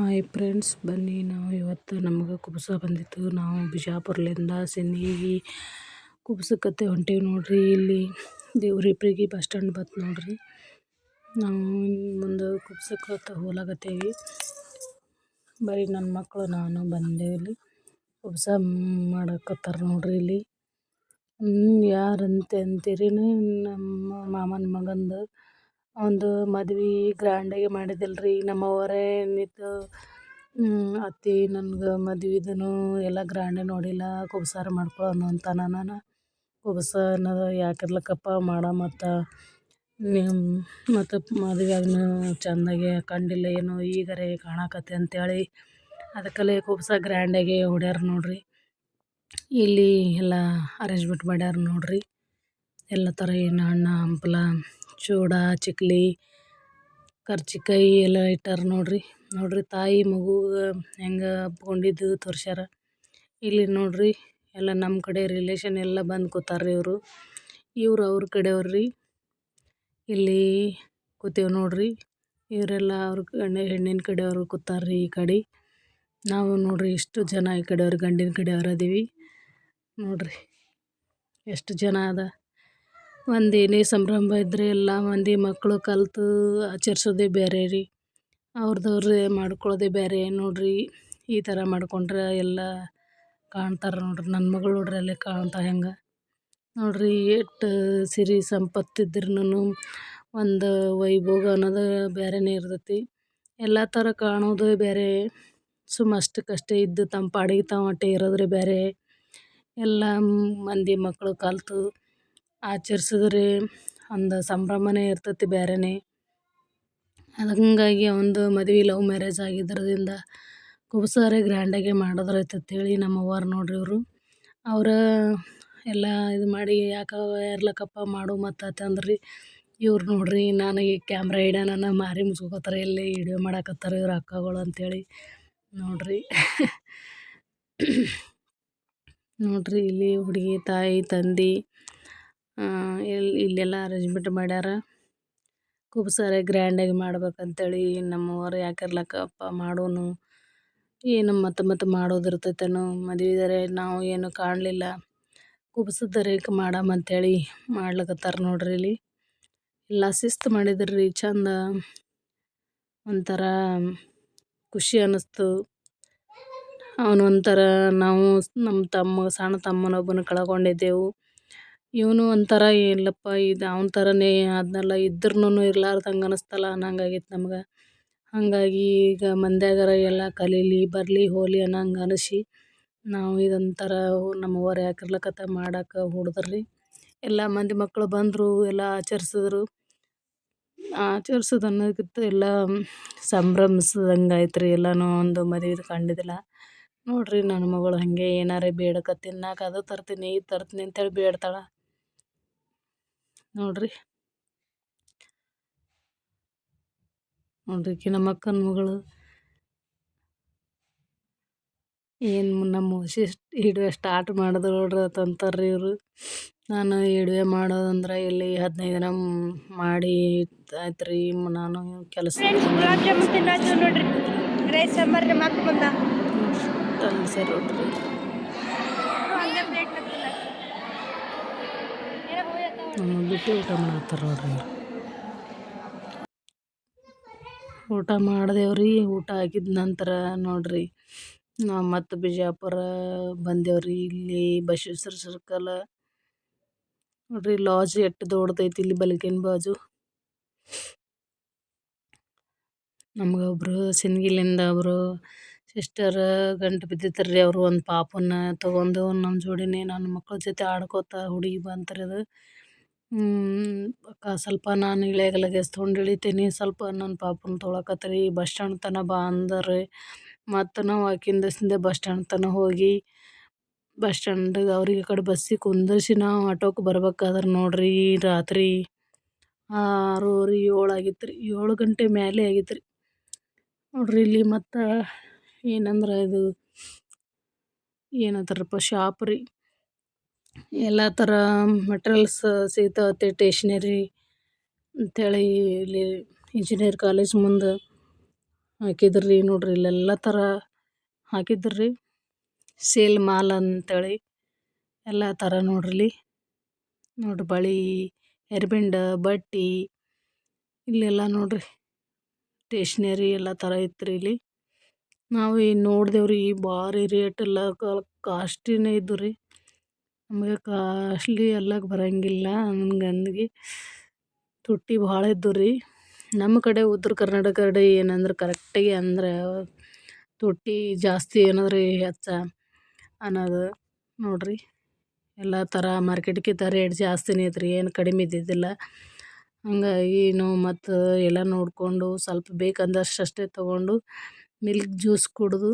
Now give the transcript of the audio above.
Hi friends, ಬನ್ನಿ ನಾವು ಇವತ್ತು ನಮಗೆ ಕುಬ್ಸ ಬಂದಿತ್ತು. ನಾವು ಬಿಜಾಪುರ್ಲಿಂದ ಸಿಂದಗಿ ಕುಬ್ಸಕ್ಕತ್ತೆ ಹೊಂಟೀವಿ ನೋಡ್ರಿ. ಇಲ್ಲಿ ದೇವ್ರಿಪ್ರಿಗೆ ಬಸ್ ಸ್ಟ್ಯಾಂಡ್ ಬತ್ತು ನೋಡ್ರಿ. ನಾವು ಮುಂದೆ ಕುಬ್ಸಕ್ಕೆ ಹೋಲಾಗತ್ತೇವಿ ಬರೀ ನನ್ನ ಮಕ್ಕಳು ನಾನು ಬಂದೇವಿ ಇಲ್ಲಿ. ಕುಬ್ಸ ಮಾಡಕತ್ತಾರ ನೋಡ್ರಿ ಇಲ್ಲಿ. ಯಾರಂತೆ ಅಂತೀರಿ? ನಮ್ಮ ಮಾಮನ ಮಗಂದು. ಒಂದು ಮದ್ವೆ ಗ್ರ್ಯಾಂಡಾಗಿ ಮಾಡಿದಲ್ರಿ. ನಮ್ಮವರೇ ನಿಂತು ಅತ್ತೆ ನನ್ಗೆ ಮದ್ವೆದೂ ಎಲ್ಲ ಗ್ರ್ಯಾಂಡೇ ನೋಡಿಲ್ಲ, ಕುಬ್ಸಾರ ಮಾಡ್ಕೊಳ್ಳೋಣ ಅಂತ ನಾನು. ಕುಬ್ಸ ಅನ್ನೋದು ಯಾಕಿರ್ಲಕ್ಕಪ್ಪ ಮಾಡೋ ಮತ್ತು ನಿಮ್ಮ ಮತ್ತು ಮದ್ವೆಯಾಗ್ನೂ ಚೆಂದಾಗಿ ಕಂಡಿಲ್ಲ ಏನು ಈಗರೆ ಕಾಣಕತ್ತೆ ಅಂತೇಳಿ. ಅದಕ್ಕಲ್ಲೇ ಕುಬ್ಸ ಗ್ರ್ಯಾಂಡಾಗೆ ಹೊಡ್ಯಾರ ನೋಡಿರಿ. ಇಲ್ಲಿ ಎಲ್ಲ ಅರೇಂಜ್ಮೆಂಟ್ ಮಾಡ್ಯಾರ ನೋಡಿರಿ. ಎಲ್ಲ ಥರ ಏನು ಹಣ್ಣು ಹಂಪಲ ಚೂಡ, ಚಿಕ್ಲಿ ಕರ್ಜಿಕಾಯಿ ಎಲ್ಲ ಇಟ್ಟಾರ ನೋಡ್ರಿ. ನೋಡ್ರಿ ತಾಯಿ ಮಗು ಹೆಂಗೆ ಅಪ್ಕೊಂಡಿದ್ದು ತೋರ್ಸ್ಯಾರ. ಇಲ್ಲಿ ನೋಡ್ರಿ ಎಲ್ಲ ನಮ್ಮ ಕಡೆ ರಿಲೇಷನ್ ಎಲ್ಲ ಬಂದು ಕೂತಾರ್ರಿ ಇವರು. ಇವ್ರು ಅವ್ರ ಕಡೆಯವ್ರು. ಇಲ್ಲಿ ಕೂತೇವೆ ನೋಡ್ರಿ. ಇವರೆಲ್ಲ ಅವ್ರ ಹೆಣ್ಣಿನ ಕಡೆಯವರು ಕೂತಾರ್ರಿ ಈ ಕಡೆ. ನಾವು ನೋಡ್ರಿ ಇಷ್ಟು ಜನ ಈ ಕಡೆಯವ್ರು ಗಂಡಿನ ಕಡೆಯವ್ರು ಅದೀವಿ. ನೋಡ್ರಿ ಎಷ್ಟು ಜನ ಅದ. ಒಂದು ಏನೇ ಸಂಭ್ರಮ ಇದ್ದರೆ ಎಲ್ಲ ಮಂದಿ ಮಕ್ಕಳು ಕಲಿತು ಆಚರಿಸೋದೇ ಬೇರೆ ರೀ. ಅವ್ರದವ್ರೇ ಮಾಡ್ಕೊಳ್ಳೋದೇ ಬೇರೆ ನೋಡಿರಿ. ಈ ಥರ ಮಾಡ್ಕೊಂಡ್ರೆ ಎಲ್ಲ ಕಾಣ್ತಾರೆ ನೋಡ್ರಿ. ನನ್ನ ಮಗಳು ನೋಡ್ರಿ ಅಲ್ಲೇ ಕಾಣ್ತಾ ಹೆಂಗೆ. ನೋಡಿರಿ ಎಷ್ಟು ಸಿರಿ ಸಂಪತ್ತು ಇದ್ರೂ ಒಂದು ವೈಭೋಗ ಅನ್ನೋದು ಬೇರೆನೇ ಇರ್ತೈತಿ. ಎಲ್ಲ ಥರ ಕಾಣೋದು ಬೇರೆ. ಸುಮ್ಮ ಅಷ್ಟಕ್ಕಷ್ಟೇ ಇದ್ದು ತಮ್ಮ ಪಾಡಿಗೆ ತಾವು ಇರೋದ್ರೆ ಬೇರೆ. ಎಲ್ಲ ಮಂದಿ ಮಕ್ಕಳು ಕಲಿತು ಆಚರಿಸಿದ್ರೆ ಒಂದು ಸಂಭ್ರಮನೇ ಇರ್ತೈತಿ ಬೇರೆನೇ ಅದು ಒಂದು ಮದ್ವೆ ಲವ್ ಮ್ಯಾರೇಜ್ ಆಗಿದ್ದರಿಂದ ಕುಬ್ಸಾರೆ ಗ್ರ್ಯಾಂಡಾಗೆ ಮಾಡಿದ್ರಾಯ್ತು ಅಂತೇಳಿ ನಮ್ಮ ಅವ್ವಾರು ನೋಡ್ರಿ ಇವರು. ಅವರ ಎಲ್ಲ ಇದು ಮಾಡಿ ಯಾಕೆ ಇರ್ಲಕ್ಕಪ್ಪ ಮಾಡು ಮತ್ತು ಅಂತಂದ್ರಿ ಇವ್ರು ನೋಡ್ರಿ ನನಗೆ ಕ್ಯಾಮ್ರಾ ನಾನು ಮಾರಿ ಮುಚ್ಕೋತಾರೆ ಎಲ್ಲಿ ವಿಡಿಯೋ ಮಾಡಕತ್ತಾರ ಇವ್ರ ಅಕ್ಕಗಳು ಅಂತೇಳಿ ನೋಡ್ರಿ. ನೋಡ್ರಿ ಇಲ್ಲಿ ಹುಡುಗಿ, ತಾಯಿ, ತಂದೆ ಇಲ್ಲಿ ಇಲ್ಲೆಲ್ಲ ಅರೇಂಜ್ಮೆಂಟ್ ಮಾಡ್ಯಾರ. ಕುಬ್ಸಾರೆ ಗ್ರ್ಯಾಂಡಾಗಿ ಮಾಡ್ಬೇಕಂತೇಳಿ ನಮ್ಮವ್ರು ಯಾಕಿರ್ಲಕ್ಕಪ್ಪ ಮಾಡೋನು, ಏನು ಮತ್ತೆ ಮತ್ತೆ ಮಾಡೋದಿರ್ತೈತೇನೋ ಮದುವೆದರೆ ನಾವು ಏನು ಕಾಣಲಿಲ್ಲ. ಕುಬ್ಸದರೆ ಮಾಡಮಂತೇಳಿ ಮಾಡ್ಲಕತ್ತಾರ ನೋಡ್ರಿ ಇಲ್ಲಿ. ಎಲ್ಲ ಶಿಸ್ತು ಮಾಡಿದ್ರು ರೀ ಚಂದ. ಒಂಥರ ಖುಷಿ ಅನ್ನಿಸ್ತು. ಅವನು ಒಂಥರ ನಾವು ನಮ್ಮ ತಮ್ಮ, ಸಣ್ಣ ತಮ್ಮನೊಬ್ಬನ ಕಳ್ಕೊಂಡಿದ್ದೆವು. ಇವನು ಒಂಥರ ಇಲ್ಲಪ್ಪ ಇದು ಅವನ ಥರನೇ ಅದನ್ನೆಲ್ಲ ಇದ್ರೂ ಇರ್ಲಾರ್ದಂಗೆ ಅನಿಸ್ತಲ್ಲ ಅನ್ನಂಗಾಗಿತ್ತು ನಮ್ಗೆ. ಹಾಗಾಗಿ ಈಗ ಮಂದ್ಯಾಗರ ಎಲ್ಲ ಕಲೀಲಿ, ಬರಲಿ, ಹೋಲಿ ಅನ್ನಂಗೆ ಅನಿಸಿ ನಾವು ಇದೊಂಥರ ನಮ್ಮವ್ವರು ಯಾಕಿರ್ಲಕತ್ತ ಮಾಡಕ್ಕೆ ಹೊಡೆದ್ರಿ. ಎಲ್ಲ ಮಂದಿ ಮಕ್ಕಳು ಬಂದರು, ಎಲ್ಲ ಆಚರಿಸಿದ್ರು. ಆಚರ್ಸೋದು ಅನ್ನೋದಕ್ಕಿಂತ ಎಲ್ಲ ಸಂಭ್ರಮಿಸ್ದಂಗೆ ಆಯ್ತು ರೀ ಎಲ್ಲನೂ ಒಂದು ಮದುವೆದು ಕಂಡಿದ್ದಿಲ್ಲ. ನೋಡಿರಿ ನನ್ನ ಮಗಳು ಹಾಗೆ ಏನಾರೇ ಬೇಡಕ ತಿನ್ನಕ್ಕೆ ಅದು ತರ್ತೀನಿ ಇದು ತರ್ತೀನಿ ಅಂತೇಳಿ ಬೇಡ್ತಾಳೆ. ನೋಡ್ರಿ. ನೋಡ್ರಿ ಈಕಿ ನಮ್ಮ ಅಕ್ಕನ ಮಗಳು. ಏನು ನಮ್ಮ ಶಿಸ್ಟ್ ಹಿಡಿವೆ ಸ್ಟಾರ್ಟ್ ಮಾಡಿದ್ರು ನೋಡ್ರಿ ಅಂತ ಇವರು. ನಾನು ಹಿಡಿವೆ ಮಾಡೋದಂದ್ರೆ ಇಲ್ಲಿ ಹದಿನೈದು ದಿನ ಮಾಡಿ ಆಯ್ತು ರೀ ನಾನು ಕೆಲಸ ಸರಿ ನೋಡ್ರಿ. ಬಿಟ್ಟು ಊಟ ಮಾಡತ್ತಾರ ನೋಡ್ರಿ ಊಟ ಮಾಡಿದೆವ್ರಿ, ಊಟ ಆಗಿದ ನಂತರ ನೋಡ್ರಿ, ನಾವು ಮತ್ತು ಬಿಜಾಪುರ ಬಂದೇವ್ರಿ, ಇಲ್ಲಿ ಬಸವೇಶ್ವರ ಸರ್ಕಲ್ ನೋಡ್ರಿ ಲಾಜ್ ಎಷ್ಟು ದೊಡ್ಡದೈತಿ ಇಲ್ಲಿ ಬಲಕಿನ ಬಾಜು. ನಮ್ಗೆ ಒಬ್ಬರು ಸಿಂದಗಿಲಿಂದ ಅವರು ಸಿಸ್ಟರ್ ಗಂಟು ಬಿದ್ದಿತ್ತು ಅವರು ಒಂದು ಪಾಪನ್ನ ತೊಗೊಂಡು ನಮ್ಮ ಜೋಡಿನೇ ನನ್ನ ಮಕ್ಕಳ ಜೊತೆ ಆಡ್ಕೋತ ಹುಡುಗಿ ಬಂತ್ರಿ ಅದು ಅಕ್ಕ ಸ್ವಲ್ಪ ನಾನು ತೊಗೊಂಡು ಇಳಿತೀನಿ. ಸ್ವಲ್ಪ ನನ್ನ ಪಾಪನ ತೊಗೊಳಕತ್ರಿ ಬಸ್ ಸ್ಟ್ಯಾಂಡ್ ತನಕ ಬಾ ಅಂದರು ಮತ್ತು ನಾವು ಆಕಿಂದ ಸಿಂದೆ ಬಸ್ ಸ್ಟ್ಯಾಂಡ್ ತನಕ ಹೋಗಿ, ಬಸ್ ಸ್ಟ್ಯಾಂಡ್ ಅವ್ರಿಗೆ ಈ ಕಡೆ ಬಸ್ಸಿಗೆ ಕುಂದರ್ಸಿ ನಾವು ಆಟೋಕ್ಕೆ ಬರ್ಬೇಕಾದ್ರೆ ನೋಡ್ರಿ ರಾತ್ರಿ ಆರೂವರೆ ಏಳು ಆಗಿತ್ತು ರೀ ಏಳು ಗಂಟೆ ಮೇಲೆ ಆಗಿತ್ತು ರೀ ನೋಡ್ರಿ ಇಲ್ಲಿ ಮತ್ತು ಏನಂದ್ರೆ ಇದು, ಏನಂತಾರಪ್ಪ ಶಾಪ್ ರೀ ಎಲ್ಲ ಥರ ಮೆಟ್ರಿಯಲ್ಸ್ ಸಿಗ್ತಾವತ್ತೆ ಟೇಷ್ನರಿ ಹೇಳಿ ಇಲ್ಲಿ ಇಂಜಿನಿಯರ್ ಕಾಲೇಜ್ ಮುಂದೆ ಹಾಕಿದ್ರು ರೀ ನೋಡಿರಿ. ಇಲ್ಲೆಲ್ಲ ಥರ ಹಾಕಿದ್ರು. ರೀ ಸೇಲ್ ಮಾಲ್ ಅಂತೇಳಿ ಎಲ್ಲ ಥರ ನೋಡ್ರಿ. ಇಲ್ಲಿ ಬಳಿ ಹೇರ್ಬ್ಯಾಂಡ ಬಟ್ಟೆ ಇಲ್ಲೆಲ್ಲ ನೋಡಿರಿ. ಸ್ಟೇಷ್ನರಿ ಎಲ್ಲ ಥರ ಇತ್ತು ಇಲ್ಲಿ. ನಾವು ಈ ನೋಡಿದೆವು ರೀ ಭಾರಿ ರೇಟ್ ಎಲ್ಲ ಕಾಸ್ಟ್ಲಿನೇ ಇದ್ದು ರೀ ನಮಗೆ ಕಾಸ್ಟ್ಲಿ ಎಲ್ಲಕ್ಕೆ ಬರೋಂಗಿಲ್ಲ. ಹಂಗಂದ್ಗಿ ತುಟ್ಟಿ ಭಾಳ ಇದ್ದು ರೀ. ನಮ್ಮ ಕಡೆ ಉತ್ತರ ಕರ್ನಾಟಕ ಕಡೆ ಏನಂದ್ರೆ ಕರೆಕ್ಟಾಗಿ ಅಂದ್ರೆ ತುಟ್ಟಿ ಜಾಸ್ತಿ ಏನಾದ್ರೂ ಹೆಚ್ಚ ಅನ್ನೋದು ನೋಡಿರಿ. ಎಲ್ಲ ಥರ ಮಾರ್ಕೆಟ್ಗಿಂತ ರೇಟ್ ಜಾಸ್ತಿನೇ ಐತ್ರಿ. ಏನು ಕಡಿಮೆ ಇದ್ದಿದ್ದಿಲ್ಲ. ಹಂಗಾಗಿ ನಾವು ಮತ್ತು ಎಲ್ಲ ನೋಡಿಕೊಂಡು ಸ್ವಲ್ಪ ಬೇಕಂದಷ್ಟು ಅಷ್ಟೇ ತೊಗೊಂಡು ಮಿಲ್ಕ್ ಜ್ಯೂಸ್ ಕುಡಿದು